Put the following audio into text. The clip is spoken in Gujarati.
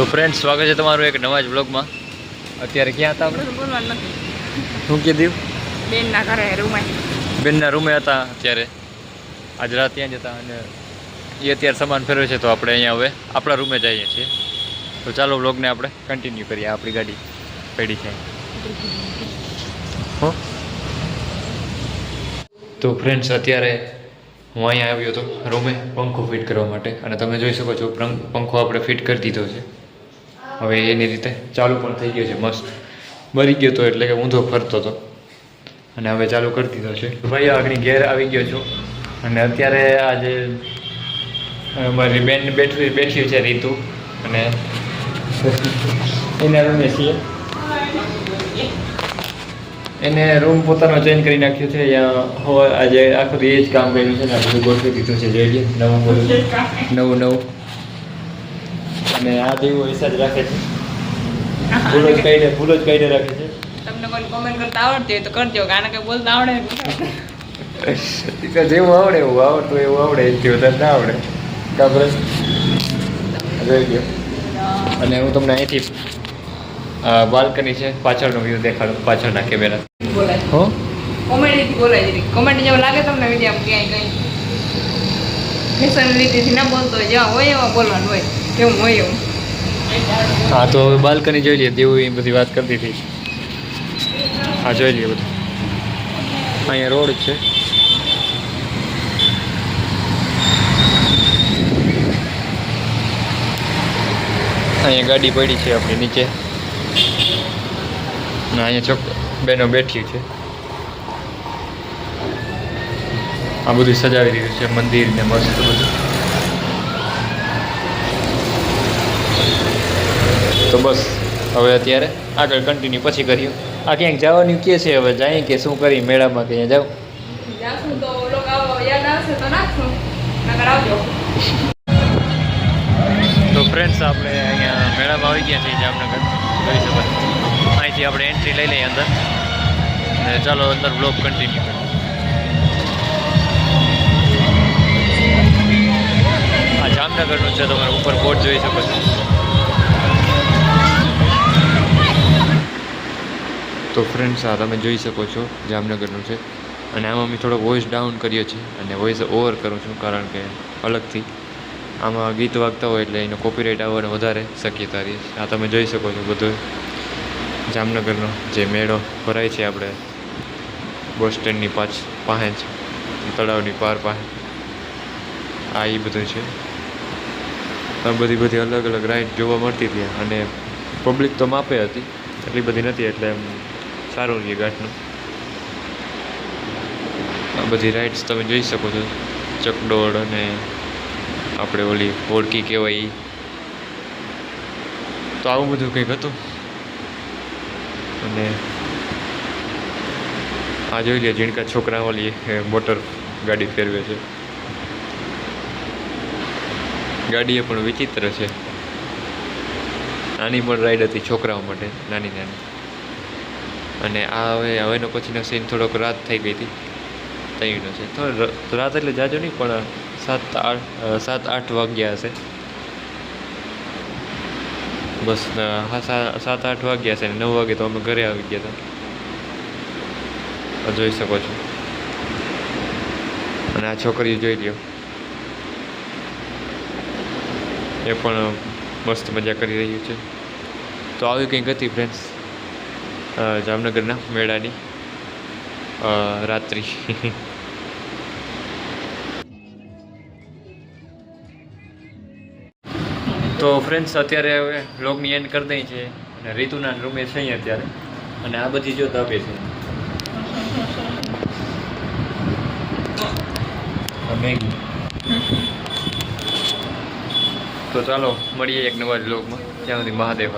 તો ફ્રેન્ડ સ્વાગત છે તમારું એક નવા જ બ્લોગમાં અત્યારે ક્યાં હતા આપણે? શું કીધું? દઉં બેનના ઘરે રૂમે. બેનના રૂમે હતા અત્યારે. આજ રાત ત્યાં જ હતા અને એ અત્યારે સામાન ફેરવે છે તો આપણે અહીંયા હવે આપણા રૂમે જઈએ છીએ. તો ચાલો બ્લોગને આપણે કન્ટિન્યુ કરીએ આપણી ગાડી પડી છે. હો. તો ફ્રેન્ડ્સ અત્યારે હું અહીંયા આવ્યો હતો રૂમે પંખો ફિટ કરવા માટે. અને તમે જોઈ શકો છો પંખો આપણે ફિટ કરી દીધો છે. હવે એની રીતે ચાલુ પણ થઈ ગયો છે, મસ્ત. મરી ગયો હતો એટલે કે ઊંધો ફરતો હતો અને હવે ચાલુ કરી દીધો છે. ભાઈ આગળ ઘેર આવી ગયો છું. અને અત્યારે આજે મારી બેન બેઠી બેઠી છે રીતુ. અને એને રૂમે છીએ. એને રૂમ પોતાનો ચેન્જ કરી નાખ્યો છે. અહીંયા આજે આખું એ જ કામ કર્યું છે ને બધું ગોઠવી દીધું છે. જોઈ લે નવું નવું નવું. અને આ જેવું હિસાબ રાખે છે. ભૂલો જ કહીને ભૂલો જ કહીને રાખે છે. તમને કોઈ કોમેન્ટ કરતા આવડતી હોય તો કરજો કે આને કઈ બોલતા આવડે તો જેવું આવડે એવું આવડતું એવું આવડે. એથી વધારે ના આવડે. કાબરસ જોઈ ગયો અને હું તમને અહીંથી બાલ્કની છે પાછળનો વ્યૂ દેખાડું પાછળના કેમેરા બોલાય હો? કોમેડીથી બોલાય જરી કોમેડી જેવું લાગે તમને વીડિયો ક્યાંય કંઈ? ફેશન લીધીથી ના બોલતો હોય જેવા હોય એવા બોલવાનું હોય. કેવું હોય એવું. હા, તો હવે બાલ્કની જોઈ લઈએ દેવું એ બધી વાત કરતી હતી હા, જોઈ લઈએ બધું. અહીંયા રોડ છે. અહીંયા ગાડી પડી છે આપણી નીચે. ના અહીંયા છોક બેનો બેઠી છે. આ બધું સજાવી રહ્યું છે, મંદિર ને મસ્ત બધું. તો બસ હવે અત્યારે આગળ કન્ટિન્યુ પછી કર્યું આ ક્યાંક જવાનું કે છે હવે જાય કે શું કરી મેળામાં કે જાવ તો ફ્રેન્ડ્સ આપણે અહીંયા મેળામાં આવી ગયા છીએ જામનગર. કરી શકો અહીંથી આપણે એન્ટ્રી લઈ લઈએ અંદર. અને ચાલો અંદર બ્લોક કન્ટિન્યુ કરીએ. આ જામનગરનું છે તમારે ઉપર બોર્ડ જોઈ શકો છો. તો ફ્રેન્ડ્સ આ તમે જોઈ શકો છો, જામનગરનું છે. અને આમાં મેં થોડો વોઇસ ડાઉન કર્યો છે અને વોઇસ ઓવર કરું છું, કારણ કે અલગથી. આમાં ગીત વાગતા હોય એટલે એનો કોપીરાઇટ આવવાનો વધારે શક્યતા રહે. આ તમે જોઈ શકો છો બધું. જામનગરનો જે મેળો ભરાય છે આપણે, બસ સ્ટેન્ડની પાછ, પાસે જ, તળાવની પાર પાસે. આ એ બધું છે. આ બધી બધી અલગ અલગ રાઈડ જોવા મળતી હતી અને પબ્લિક તો માપે હતી, એટલી બધી નથી એટલે એમ સારું રહે ઘાટનું. આ બધી રાઇડ્સ તમે જોઈ શકો છો. ચકડોળ અને આપણે ઓલી હોડકી કહેવાય. તો આવું બધું કંઈક હતું. અને આ જોઈ લે જીણકા છોકરા ઓલી મોટર ગાડી ફેરવે છે. ગાડીએ પણ વિચિત્ર છે. નાની પણ રાઈડ હતી છોકરાઓ માટે નાની નાની અને આ હવે હવેનો પછીનો સીન થોડોક રાત થઈ ગઈ હતી. તઈનો છે. તો રાત એટલે જાજો નહીં, પણ સાત આઠ સાત આઠ વાગ્યા હશે. બસ હા સાત આઠ વાગ્યા હશે અને નવ વાગે તો અમે ઘરે આવી ગયા હતા. જોઈ શકો છો. અને આ છોકરીઓ જોઈ લ્યો. એ પણ મસ્ત મજા કરી રહ્યું છે. તો આવી કંઈક હતી ફ્રેન્ડ્સ જામનગરના મેળાની. રાત્રિ. તો ફ્રેન્ડ્સ અત્યારે હવે લોગની એન્ડ કરી દઈ છે અને રીતુના રૂમે છે અત્યારે. અને આ બધી જો તપે છે. મેગી. તો ચાલો, મળીએ એક નવા વ્લોગમાં ત્યાં સુધી મહાદેવ